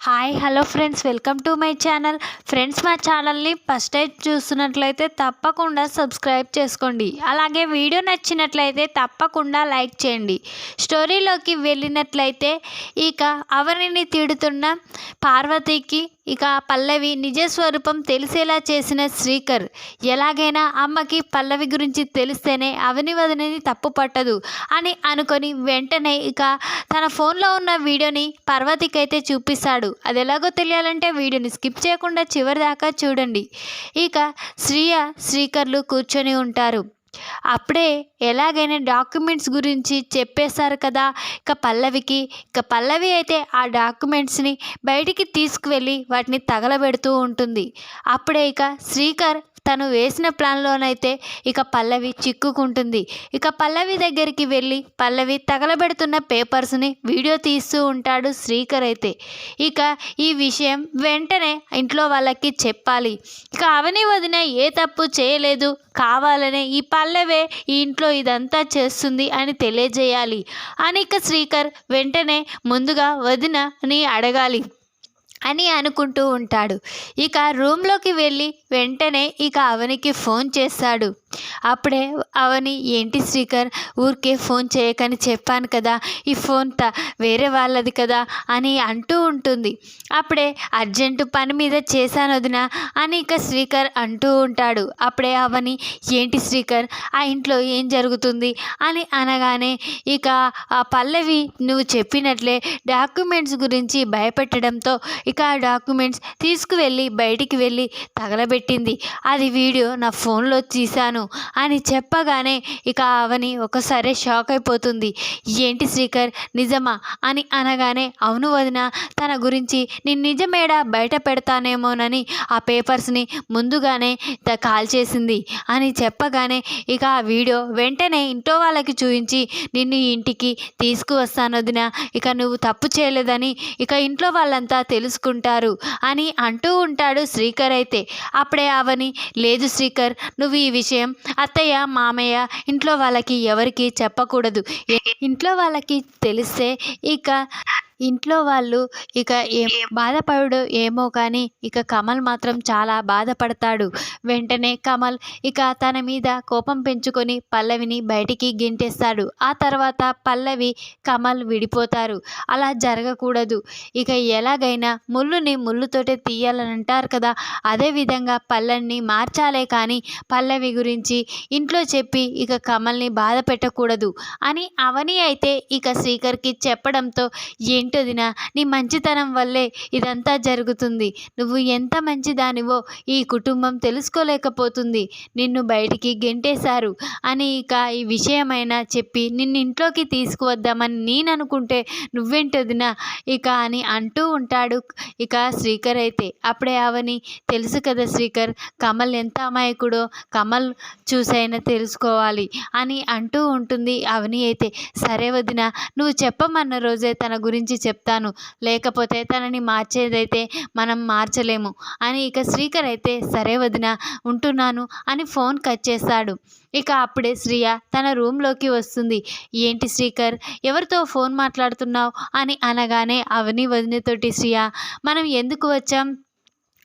Hi hello friends welcome to my channel friends మా ఛానల్ని first time చూస్తున్నట్లయితే తప్పకుండా సబ్స్క్రైబ్ చేసుకోండి. అలాగే వీడియో నచ్చినట్లయితే తప్పకుండా లైక్ చేయండి. స్టోరీలోకి వెళ్ళినట్లయితే ఇక అవనిని తిడుతున్న పార్వతికి ఇక పల్లవి నిజ స్వరూపం తెలిసేలా చేసిన శ్రీకర్. ఎలాగైనా అమ్మకి పల్లవి గురించి తెలిస్తేనే అవని వదినని తప్పు పట్టదు అని అనుకొని వెంటనే ఇక తన ఫోన్లో ఉన్న వీడియోని పర్వతికైతే చూపిస్తాడు. అది ఎలాగో తెలియాలంటే వీడియోని స్కిప్ చేయకుండా చివరి దాకా చూడండి. ఇక శ్రీయ శ్రీకర్లు కూర్చొని ఉంటారు. అప్పుడే ఎలాగైనా డాక్యుమెంట్స్ గురించి చెప్పేశారు కదా. ఇక పల్లవికి ఇక పల్లవి అయితే ఆ డాక్యుమెంట్స్ని బయటికి తీసుకువెళ్ళి వాటిని తగలబెడుతూ ఉంటుంది. అప్పుడే ఇక శ్రీకర్ తను వేసిన ప్లాన్లోనైతే ఇక పల్లవి చిక్కుకుంటుంది. ఇక పల్లవి దగ్గరికి వెళ్ళి పల్లవి తగలబెడుతున్న పేపర్స్ని వీడియో తీస్తూ ఉంటాడు శ్రీకర్ అయితే. ఇక ఈ విషయం వెంటనే ఇంట్లో వాళ్ళకి చెప్పాలి. ఇక అవని వదిన ఏ తప్పు చేయలేదు. కావాలనే ఈ పల్లవే ఈ ఇంట్లో ఇదంతా చేస్తుంది అని తెలియజేయాలి. అని ఇక శ్రీకర్ వెంటనే ముందుగా వదినని అడగాలి. అని అనుకుంటూ ఉంటాడు. ఇక రూమ్లోకి వెళ్ళి వెంటనే ఇక అవనికి ఫోన్ చేస్తాడు. అప్పుడే అవని ఏంటి శ్రీకర్ ఊరికే ఫోన్ చేయకని చెప్పాను కదా ఈ ఫోన్ త వేరే వాళ్ళది కదా అని అంటూ ఉంటుంది. అప్పుడే అర్జెంటు పని మీద చేశాను వదిన అని ఇక శ్రీకర్ అంటూ ఉంటాడు. అప్పుడే అవని ఏంటి శ్రీకర్ ఆ ఇంట్లో ఏం జరుగుతుంది? అని అనగానే ఇక ఆ పల్లవి నువ్వు చెప్పినట్లే డాక్యుమెంట్స్ గురించి భయపెట్టడంతో ఇక ఆ డాక్యుమెంట్స్ తీసుకువెళ్ళి బయటికి వెళ్ళి తగలబెట్టింది. అది వీడియో నా ఫోన్లో తీశాను. అని చెప్పగానే ఇక అవని ఒకసారి షాక్ అయిపోతుంది. ఏంటి శ్రీకర్? నిజమా? అని అనగానే అవును వదిన తన గురించి నేను నిజమేడా బయట పెడతానేమోనని ఆ పేపర్స్ని ముందుగానే త- కాల్ చేసింది. అని చెప్పగానే ఇక ఆ వీడియో వెంటనే ఇంట్లో వాళ్ళకి చూపించి నిన్ను ఇంటికి తీసుకువస్తాను వదిన ఇక నువ్వు తప్పు చేయలేదని ఇక ఇంట్లో వాళ్ళంతా తెలుసుకుంటారు అని అంటూ ఉంటాడు శ్రీకర్ అయితే. అప్పుడే అవని లేదు శ్రీకర్ నువ్వు ఈ విషయం అత్తయ్య మామయ్య ఇంట్లో వాళ్ళకి ఎవరికి చెప్పకూడదు. ఇంట్లో వాళ్ళకి తెలిస్తే ఇక ఇంట్లో వాళ్ళు ఇక ఏ బాధపడు ఏమో కానీ ఇక కమల్ మాత్రం చాలా బాధపడతాడు. వెంటనే కమల్ ఇక తన మీద కోపం పెంచుకొని పల్లవిని బయటికి గెంటేస్తాడు. ఆ తర్వాత పల్లవి కమల్ విడిపోతారు. అలా జరగకూడదు. ఇక ఎలాగైనా ముళ్ళుని ముళ్ళుతోటే తీయాలని అంటారు కదా అదేవిధంగా పల్లవిని మార్చాలే కానీ పల్లవి గురించి ఇంట్లో చెప్పి ఇక కమల్ని బాధ పెట్టకూడదు. అని అవని అయితే ఇక శ్రీకర్కి చెప్పడంతో ఏంటోదినా నీ మంచితనం వల్లే ఇదంతా జరుగుతుంది. నువ్వు ఎంత మంచిదానివో ఈ కుటుంబం తెలుసుకోలేకపోతుంది. నిన్ను బయటికి గెంటేశారు. అని ఇక ఈ విషయమైనా చెప్పి నిన్ను ఇంట్లోకి తీసుకువద్దామని నేను అనుకుంటే నువ్వేంటోదినా? ఇక అని అంటూ ఉంటాడు ఇక శ్రీకర్ అయితే. అప్పుడే అవని తెలుసు కదా శ్రీకర్ కమల్ ఎంత అమాయకుడో కమల్ చూసైనా తెలుసుకోవాలి అని అంటూ ఉంటుంది అవని అయితే. సరే వదిన నువ్వు చెప్పమన్న రోజే తన గురించి చెప్తాను. లేకపోతే తనని మార్చేదైతే మనం మార్చలేము అని ఇక శ్రీకర్ అయితే సరే వదిన ఉంటున్నాను అని ఫోన్ కట్ చేస్తాడు. ఇక అప్పుడే శ్రియ తన రూమ్లోకి వస్తుంది. ఏంటి శ్రీకర్ ఎవరితో ఫోన్ మాట్లాడుతున్నావు? అని అనగానే అవని వదినతోటి శ్రియ మనం ఎందుకు వచ్చాం?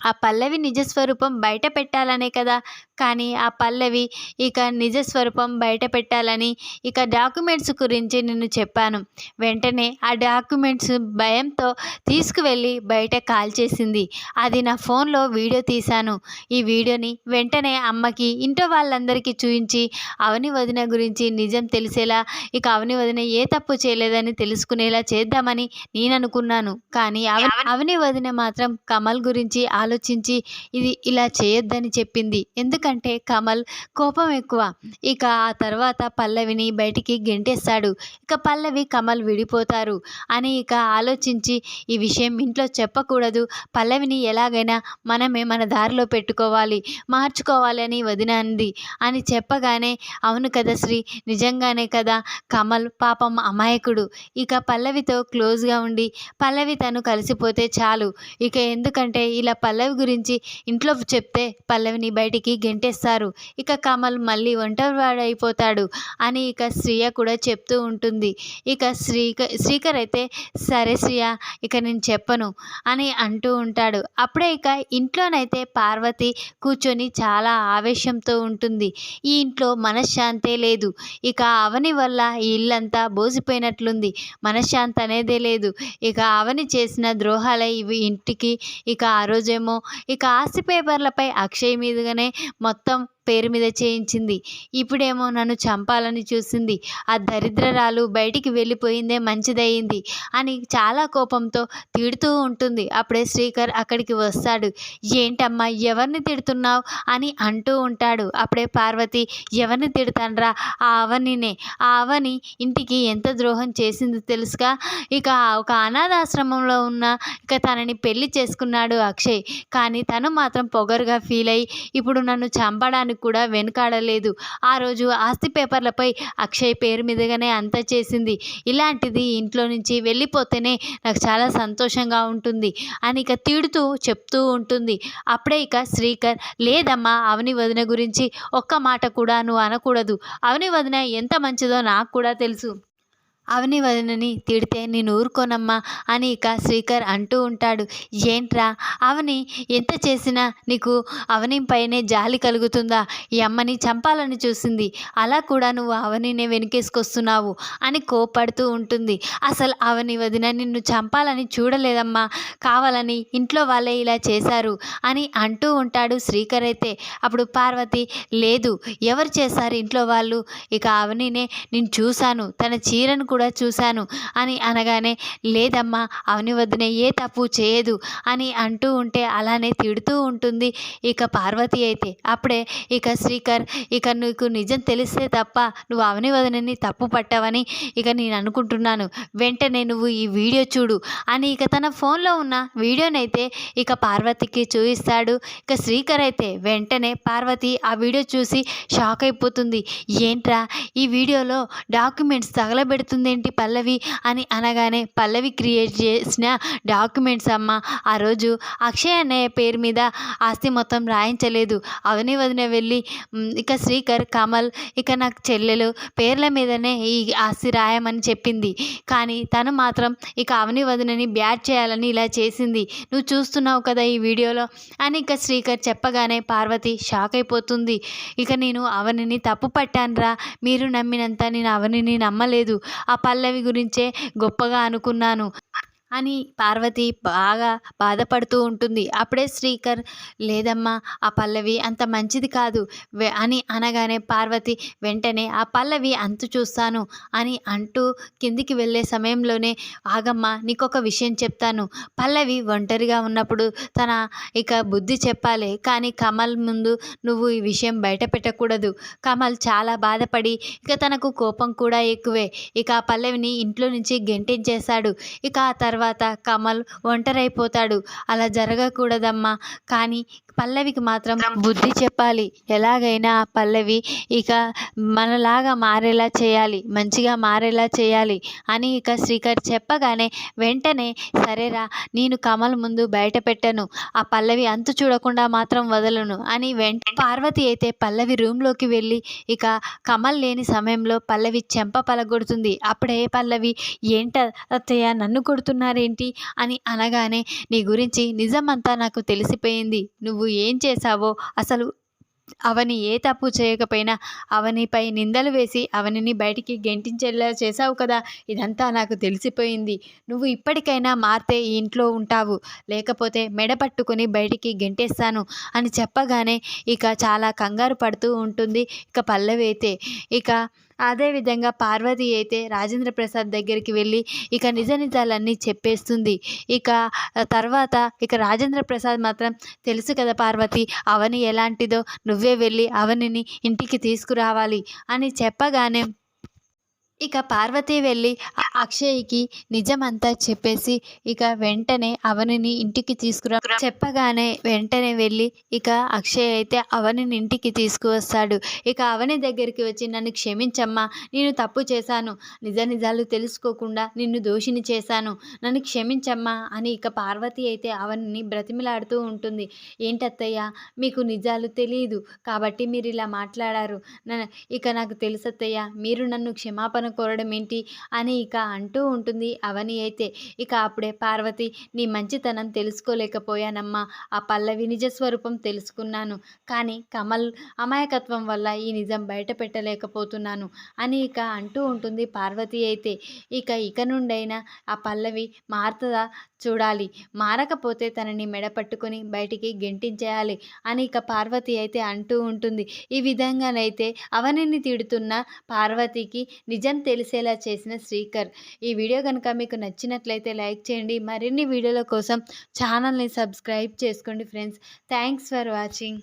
ఆ పల్లవి నిజస్వరూపం బయట పెట్టాలనే కదా. కానీ ఆ పల్లవి ఇక నిజస్వరూపం బయట పెట్టాలని ఇక డాక్యుమెంట్స్ గురించి నేను చెప్పాను. వెంటనే ఆ డాక్యుమెంట్స్ భయంతో తీసుకువెళ్ళి బయట కాల్ చేసింది. అది నా ఫోన్లో వీడియో తీశాను. ఈ వీడియోని వెంటనే అమ్మకి ఇంట్లో వాళ్ళందరికీ చూపించి అవని వదిన గురించి నిజం తెలిసేలా ఇక అవని వదిన ఏ తప్పు చేయలేదని తెలుసుకునేలా చేద్దామని నేను అనుకున్నాను కానీ అవని వదిన మాత్రం కమల్ గురించి ఆలోచించి ఇది ఇలా చేయొద్దని చెప్పింది. ఎందుకంటే కమల్ కోపం ఎక్కువ. ఇక ఆ తర్వాత పల్లవిని బయటికి గెంటేస్తాడు. ఇక పల్లవి కమల్ విడిపోతారు అని ఇక ఆలోచించి ఈ విషయం ఇంట్లో చెప్పకూడదు. పల్లవిని ఎలాగైనా మనమే మన దారిలో పెట్టుకోవాలి. మార్చుకోవాలి అని వదిన అంది. అని చెప్పగానే అవును కదా శ్రీ నిజంగానే కదా కమల్ పాపం అమాయకుడు. ఇక పల్లవితో క్లోజ్గా ఉండి పల్లవి తను కలిసిపోతే చాలు. ఇక ఎందుకంటే ఇలా పల్లవి పల్లవి గురించి ఇంట్లో చెప్తే పల్లవిని బయటికి గెంటేస్తారు. ఇక కమల్ మళ్ళీ ఒంటరివాడైపోతాడు అని ఇక శ్రియ కూడా చెప్తూ ఉంటుంది. ఇక శ్రీక శ్రీకర్ అయితే సరే శ్రియ ఇక నేను చెప్పను అని అంటూ ఉంటాడు. అప్పుడే ఇక ఇంట్లోనైతే పార్వతి కూర్చొని చాలా ఆవేశంతో ఉంటుంది. ఈ ఇంట్లో మనశ్శాంతే లేదు. ఇక అవని వల్ల ఈ ఇల్లంతా బోసిపోయినట్లుంది. మనశ్శాంతి అనేదే లేదు. ఇక అవని చేసిన ద్రోహాలే ఇవి ఇంటికి. ఇక ఆ రోజేమో ఇక ఆస్తి పేపర్లపై అక్షయ్ మీదుగానే మొత్తం పేరు మీద చేయించింది. ఇప్పుడేమో నన్ను చంపాలని చూసింది. ఆ దరిద్రరాలు బయటికి వెళ్ళిపోయిందే మంచిదయ్యింది అని చాలా కోపంతో తిడుతూ ఉంటుంది. అప్పుడే శ్రీకర్ అక్కడికి వస్తాడు. ఏంటమ్మా ఎవరిని తిడుతున్నావు? అని అంటూ ఉంటాడు. అప్పుడే పార్వతి ఎవరిని తిడతాన్రా? ఆ అవనినే. ఆ అవని ఇంటికి ఎంత ద్రోహం చేసింది తెలుసుగా? ఇక ఒక అనాథాశ్రమంలో ఉన్న ఇక తనని పెళ్ళి చేసుకున్నాడు అక్షయ్. కానీ తను మాత్రం పొగరుగా ఫీల్ అయ్యి ఇప్పుడు నన్ను చంపడానికి కూడా వెనుకాడలేదు. ఆ రోజు ఆస్తి పేపర్లపై అక్షయ్ పేరు మీదుగానే అంతా చేసింది. ఇలాంటిది ఇంట్లో నుంచి వెళ్ళిపోతేనే నాకు చాలా సంతోషంగా ఉంటుంది అని ఇక తిడుతూ చెప్తూ ఉంటుంది. అప్పుడే ఇక శ్రీకర్ లేదమ్మా అవని వదిన గురించి ఒక్క మాట కూడా నువ్వు అనకూడదు. అవని వదిన ఎంత మంచిదో నాకు కూడా తెలుసు. అవని వదినని తిడితే నేను ఊరుకోనమ్మా అని ఇక శ్రీకర్ అంటూ ఉంటాడు. ఏంట్రా? అవని ఎంత చేసినా నీకు అవని పైనే జాలి కలుగుతుందా? ఈ అమ్మని చంపాలని చూసింది. అలా కూడా నువ్వు అవనినే వెనుకేసుకొస్తున్నావు అని కోపడుతూ ఉంటుంది. అసలు అవని వదిన నిన్ను చంపాలని చూడలేదమ్మా. కావాలని ఇంట్లో వాళ్ళే ఇలా చేశారు అని అంటూ ఉంటాడు శ్రీకర్ అయితే. అప్పుడు పార్వతి లేదు ఎవరు చేశారు ఇంట్లో వాళ్ళు? ఇక అవనినే నేను చూశాను. తన చీరను కూడా చూశాను. అని అనగానే లేదమ్మా అవని వదిన ఏ తప్పు చేయదు అని అంటూ ఉంటే అలానే తిడుతూ ఉంటుంది ఇక పార్వతి అయితే. అప్పుడే ఇక శ్రీకర్ ఇక నీకు నిజం తెలిస్తే తప్ప నువ్వు అవని వదినని తప్పు పట్టావని ఇక నేను అనుకుంటున్నాను. వెంటనే నువ్వు ఈ వీడియో చూడు అని ఇక తన ఫోన్లో ఉన్న వీడియోనైతే ఇక పార్వతికి చూపిస్తాడు. ఇక శ్రీకర్ అయితే వెంటనే పార్వతి ఆ వీడియో చూసి షాక్ అయిపోతుంది. ఏంట్రా? ఈ వీడియోలో డాక్యుమెంట్స్ తగలబెడుతుంది ఏంటి పల్లవి అని అనగానే పల్లవి క్రియేట్ చేసిన డాక్యుమెంట్స్ అమ్మ. ఆ రోజు అక్షయ్ అన్నయ్య పేరు మీద ఆస్తి మొత్తం రాయించలేదు. అవని వదిన వెళ్ళి ఇక శ్రీకర్ కమల్ ఇక నాకు చెల్లెలు పేర్ల మీదనే ఈ ఆస్తి రాయమని చెప్పింది. కానీ తను మాత్రం ఇక అవని వదినని బ్యాట్ చేయాలని ఇలా చేసింది. నువ్వు చూస్తున్నావు కదా ఈ వీడియోలో అని ఇక శ్రీకర్ చెప్పగానే పార్వతి షాక్ అయిపోతుంది. ఇక నేను అవనిని తప్పు పట్టానురా. మీరు నమ్మినంత నేను అవనిని నమ్మలేదు. ఆ పల్లవి గురించే గొప్పగా అనుకున్నాను. అని పార్వతి బాగా బాధపడుతూ ఉంటుంది. అప్పుడే శ్రీకర్ లేదమ్మా ఆ పల్లవి అంత మంచిది కాదు అని అనగానే పార్వతి వెంటనే ఆ పల్లవి అంతు చూస్తాను అని అంటూ కిందికి వెళ్ళే సమయంలోనే ఆగమ్మా నీకొక విషయం చెప్తాను. పల్లవి ఒంటరిగా ఉన్నప్పుడు తన ఇక బుద్ధి చెప్పాలి కానీ కమల్ ముందు నువ్వు ఈ విషయం బయట పెట్టకూడదు. కమల్ చాలా బాధపడి ఇక తనకు కోపం కూడా ఎక్కువే. ఇక ఆ పల్లవిని ఇంట్లో నుంచి గెంటించేశాడు. ఇక ఆ తర్వాత తర్వాత కమల్ ఒంటరైపోతాడు. అలా జరగకూడదమ్మా. కానీ పల్లవికి మాత్రం బుద్ధి చెప్పాలి. ఎలాగైనా పల్లవి ఇక మనలాగా మారేలా చేయాలి. మంచిగా మారేలా చేయాలి అని ఇక శ్రీకర్ చెప్పగానే వెంటనే సరేరా నేను కమల్ ముందు బయట పెట్టను ఆ పల్లవి అంతు చూడకుండా మాత్రం వదలను అని వెంట పార్వతి అయితే పల్లవి రూమ్లోకి వెళ్ళి ఇక కమల్ లేని సమయంలో పల్లవి చెంప పలగొడుతుంది. అప్పుడే పల్లవి ఏంట అత్తయ్య నన్ను చేస్తున్నారేంటి అని అనగానే నీ గురించి నిజమంతా నాకు తెలిసిపోయింది. నువ్వు ఏం చేశావో అసలు అవని ఏ తప్పు చేయకపోయినా అవనిపై నిందలు వేసి అవనిని బయటికి గెంటించేలా చేశావు కదా. ఇదంతా నాకు తెలిసిపోయింది. నువ్వు ఇప్పటికైనా మారితే ఈ ఇంట్లో ఉంటావు. లేకపోతే మెడ పట్టుకొని బయటికి గెంటేస్తాను అని చెప్పగానే ఇక చాలా కంగారు పడుతూ ఉంటుంది. ఇక పల్లవి అయితే ఇక అదేవిధంగా పార్వతి అయితే రాజేంద్ర ప్రసాద్ దగ్గరికి వెళ్ళి ఇక నిజ నిజాలన్నీ చెప్పేస్తుంది. ఇక తర్వాత ఇక రాజేంద్ర ప్రసాద్ మాత్రం తెలుసు కదా పార్వతి అవని ఎలాంటిదో నువ్వే వెళ్ళి అవనిని ఇంటికి తీసుకురావాలి అని చెప్పగానే ఇక పార్వతి వెళ్ళి అక్షయ్కి నిజమంతా చెప్పేసి ఇక వెంటనే అవనిని ఇంటికి తీసుకురా చెప్పగానే వెంటనే వెళ్ళి ఇక అక్షయ్ అయితే అవనిని ఇంటికి తీసుకువస్తాడు. ఇక అవని దగ్గరికి వచ్చి నన్ను క్షమించమ్మా నేను తప్పు చేశాను. నిజ నిజాలు తెలుసుకోకుండా నిన్ను దోషిని చేశాను. నన్ను క్షమించమ్మా అని ఇక పార్వతి అయితే అవనిని బ్రతిమిలాడుతూ ఉంటుంది. ఏంటత్తయ్య మీకు నిజాలు తెలియదు కాబట్టి మీరు ఇలా మాట్లాడారు. ఇక నాకు తెలుసత్తయ్య మీరు నన్ను క్షమాపణ కోరడం ఏంటి అని ఇక అంటూ ఉంటుంది. అవని అయితే ఇక అప్పుడే పార్వతి నీ మంచితనం తెలుసుకోలేకపోయానమ్మా. ఆ పల్లవి నిజ స్వరూపం తెలుసుకున్నాను. కానీ కమల్ అమాయకత్వం వల్ల ఈ నిజం బయట పెట్టలేకపోతున్నాను అని ఇక అంటూ ఉంటుంది. పార్వతి అయితే ఇక ఇక నుండైనా ఆ పల్లవి మారుతుందా? చూడాలి. మారకపోతే తనని మెడపట్టుకుని బయటికి గెంటించేయాలి అని ఇక పార్వతి అయితే అంటూ ఉంటుంది. ఈ విధంగానైతే అవనిని తిడుతున్న పార్వతికి నిజం తెలిసేలా చేసిన శ్రీకర్. ఈ వీడియో కనుక మీకు నచ్చినట్లయితే లైక్ చేయండి. మరిన్ని వీడియోల కోసం ఛానల్ని సబ్స్క్రైబ్ చేసుకోండి ఫ్రెండ్స్. Thanks for watching.